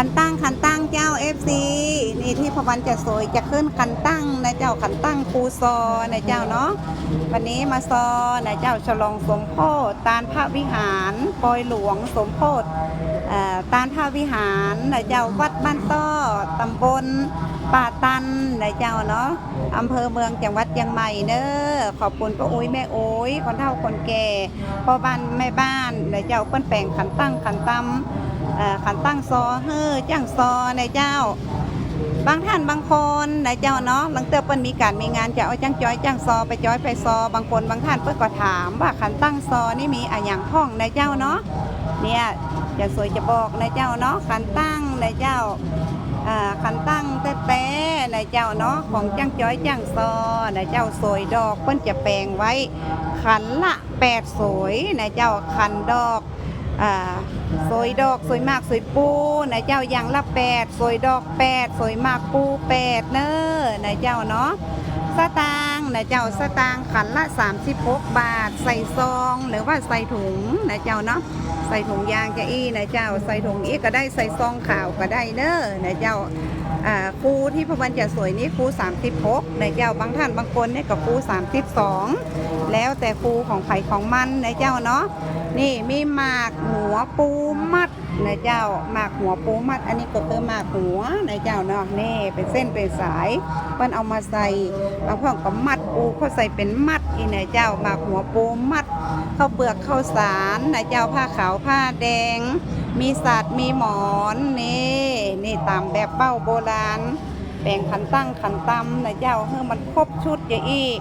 คันตั้งคันตั้งเจ้า FC นี่ที่พวันจะสวยจะขึ้นคันตั้งนะเจ้าคันตั้งปูซอนะเจ้าเนาะวันนี้มาซอนะเจ้าฉลองสมโพธิตานพระวิหารปอยหลวงสมโพธิเอ่อตานพระวิหารนะเจ้าวัดบ้านต้อตำบลป่าตันนะเจ้าเนาะอำเภอเมืองจังหวัดเชียงใหม่เนอะขอบคุณป้าอุ้ยแม่อุ้ยคนเฒ่าคนแก่พ่อบ้านแม่บ้านนะเจ้าเปิ้นแปลงขันตั้งขันตำเอ่อ ขันตั้งซอเฮ้อจ้างซอในเจ้า บางท่านบางคนในเจ้าเนาะหลังเตือเปิ้นมีการมีงานจะเอาจ้างจอยจ้างซอไปจอยไปซอบางคนบางท่านเปิ้นก็ถามว่าขันตั้งซอนี่มีอะอย่างพ้องในเจ้าเนาะเนี่ยจะสวยจะบอกในเจ้าเนาะขันตั้งในเจ้าอ่าขันตั้งแต่แต่ในเจ้าเนาะของจ้างจอยจ้างซอในเจ้าสวยดอกเปิ้นจะแปลงไว้ ขันละแปดสวยในเจ้าขันดอก สวยดอกสวยมากสวยปูนะเจ้าอย่างละแปดสวยดอกแปดสวยมากปูแปดเนอนะเจ้าเนาะสตางนะเจ้าสตางขันละ 36 บาท ใส่ซองหรือว่าใส่ถุงนะเจ้าเนาะใส่ถุงยางจะอี้นะเจ้า ใส่ถุงอีกก็ได้ใส่ซองขาวก็ได้เนอนะเจ้า ครูที่พระวันจะสวยนี่ครู36นเจ้าบางท่านบางคนเนี่ยก็ครู32 แล้วแต่ครูของไผ่ของมันในเจ้าเนาะนี่มีหมากหัวปูมัดในเจ้าหมากหัวปูมัด อันนี้ก็คือหมากหัวในเจ้าเนาะนี่เป็นเส้นเป็นสายมันเอามาใส่บางพ่องก็มัด ปูเขาใส่เป็นมัดอีนะเจ้าหมากหัวปูมัดข้าวเปลือกข้าวสารนะเจ้าผ้าขาวผ้าแดง มีสัตว์มีหมอนนี่นี่ตามแบบเป้าโบราณแบ่งขันตั้งขันตำนะเจ้าเฮ้มันครบชุดอย่าอีก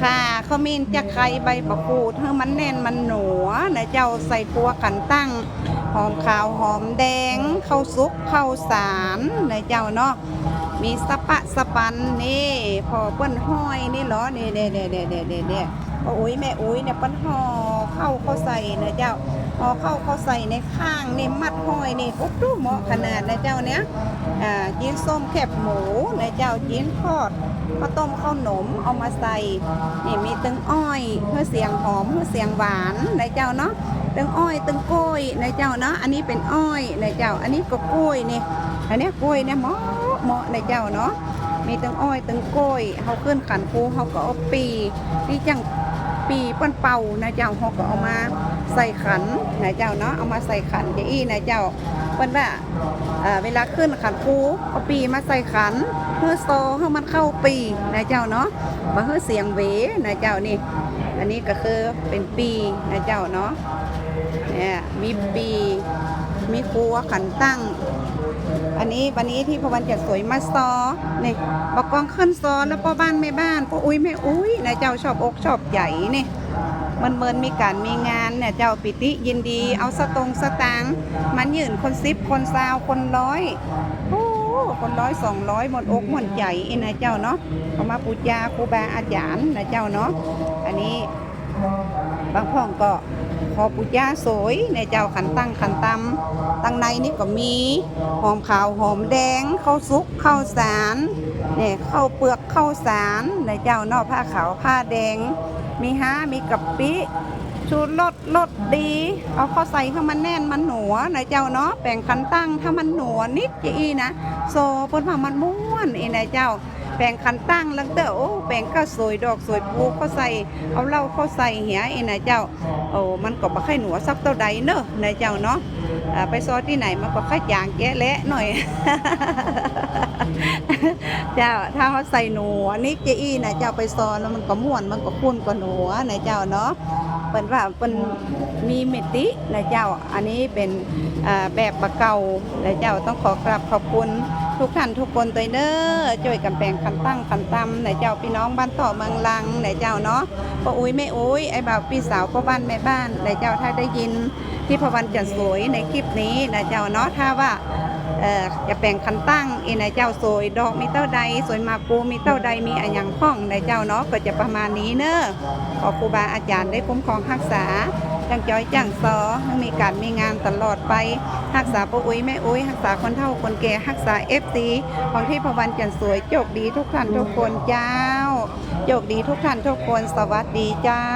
ค่ะขมิ้นจะไข่ใบมะกรูดให้มันแน่นมันหนัวนะเจ้าใส่ปัวขันตั้ง หอมขาวหอมแดงข้าวซุกข้าวสารนะเจ้าเนาะมีสะปะสะปันนี่พอเปิ้นห้อยนี่เหรอนี่เด้เด้เด้เด้เด้เด้พ่ออุ้ยแม่อุ้ยเนี่ยเปิ้นห่อเข้าเขาใส่นะเจ้าห่อเข้าเขาใส่ในข้างนี่มัดห้อยนี่อุ๊บดูเหมาะขนาดนะเจ้าเนี้ยอ่าจีนส้มแคบหมูนะเจ้าจีนทอดข้าวต้มข้าวหนมเอามาใส่นี่มีตึงอ้อยเพื่อเสียงหอมเพื่อเสียงหวานนายเจ้าเนาะ ตึงอ้อยตึงกล้วยนายเจ้าเนาะอันนี้เป็นอ้อยนายเจ้า อันนี้ก็กล้วยนี่อันนี้กล้วยเนี่ยเหมาะเหมาะนายเจ้าเนาะมีตึงอ้อยตึงกล้วยเขาขึ้นขันคูเขาก็เอาปีที่จังปีปั้นเป่านายเจ้าเขาก็เอามาใส่ขันนายเจ้าเนาะเอามาใส่ขันเจอี้นายเจ้าเปิ้นว่าเวลาขึ้นขันคูเอาปีมาใส่ขันเพื่อโซให้มันเข้าปีนะเจ้าเนาะมาเพื่อเสียงเวนะเจ้านี่ อันนี้ก็คือเป็นปีนะเจ้าเนาะ เนี่ยมีปีมีครัวขันตั้ง อันนี้วันนี้ที่พวันจัดสวยมาซอนี่บอกกองขึ้นซอแล้วพ่อบ้านแม่บ้านพ่ออุ้ยแม่อุ้ยนะเจ้าชอบอกชอบใหญ่นี่มันเมินมีการมีงานเนี่ยเจ้าปิติยินดีเอาสตงสตางมันยืนคนซิบคนซาวคนร้อยโอ้คนร้อยสองร้อยหมดอกหมดใจอีนะเจ้าเนาะเอามาปูจาครูบาอาจารย์นะเจ้าเนาะอันนี้บางพ่องก็ ขอปูจาสวยในเจ้าขันตั้งขันตำตั้งในนี่ก็มีหอมขาวหอมแดงข้าวซุกข้าวสารเนี่ยข้าวเปลือกข้าวสารในเจ้านาะผ้าขาวผ้าแดง มีฮะมีกะปิชูรสรสดี เอาข้าใส่ให้มันแน่นมันหนัวนะเจ้าเนาะแป่งคันตั้งถ้ามันหนัวนิดจะอีนะโซเพิ่นว่ามันม้วนอีนะเจ้า แป่งคันตั้งล้วเด้อโอ้แป่งข้าวสวยดอกสวยปูเขาใส่เอาเหล้าเขาใส่เหียอีนะเจ้าโอ้มันก็บ่ค่อยหนัวสักเท่าใดเนอะนะเจ้าเนาะไปซอที่ไหนมันก็ค่อยจางแกะและหน่อยเจ้าถ้าเขาใส่หนัวนี่เจอี้นะเจ้าไปซอนแล้วมันก็ม่วนมันก็คุ้นกว่าหนัวนะเจ้าเนาะเป็นว่าเป็นมีเมตินะเจ้าอันนี้เป็นแบบบะเก่านะเจ้าต้องขอกราบขอบคุณ ทุกท่านทุกคนตัวเด้อช่วยกันแปลงคันตั้งคันตำไหนเจ้าพี่น้องบ้านต่อเมืองลังไหนเจ้าเนาะพ่ออุ้ยแม่อุ้ยไอ้บ่าวพี่สาวพ่อบ้านแม่บ้านไหนเจ้าถ้าได้ยินที่พวันจันสวยในคลิปนี้ไหนเจ้าเนาะถ้าว่าเอ่อจะแปลงคันตั้งอีนายเจ้าสวยดอกมีเต้าใดสวยมาปูมีเต้าใดมีอันยังข้องนายเจ้าเนาะก็จะประมาณนี้เนอะขอครูบาอาจารย์ได้คุ้มครองรักษา จังจอยจังซอให้มีการมีงานตลอดไปรักษาป้าอุ้ยแม่อุ้ยรักษาคนเฒ่าคนแก่รักษาเอฟซีของที่พวันจันสวยโจกดีทุกท่านทุกคนเจ้าโจกดีทุกท่านทุกคนสวัสดีเจ้า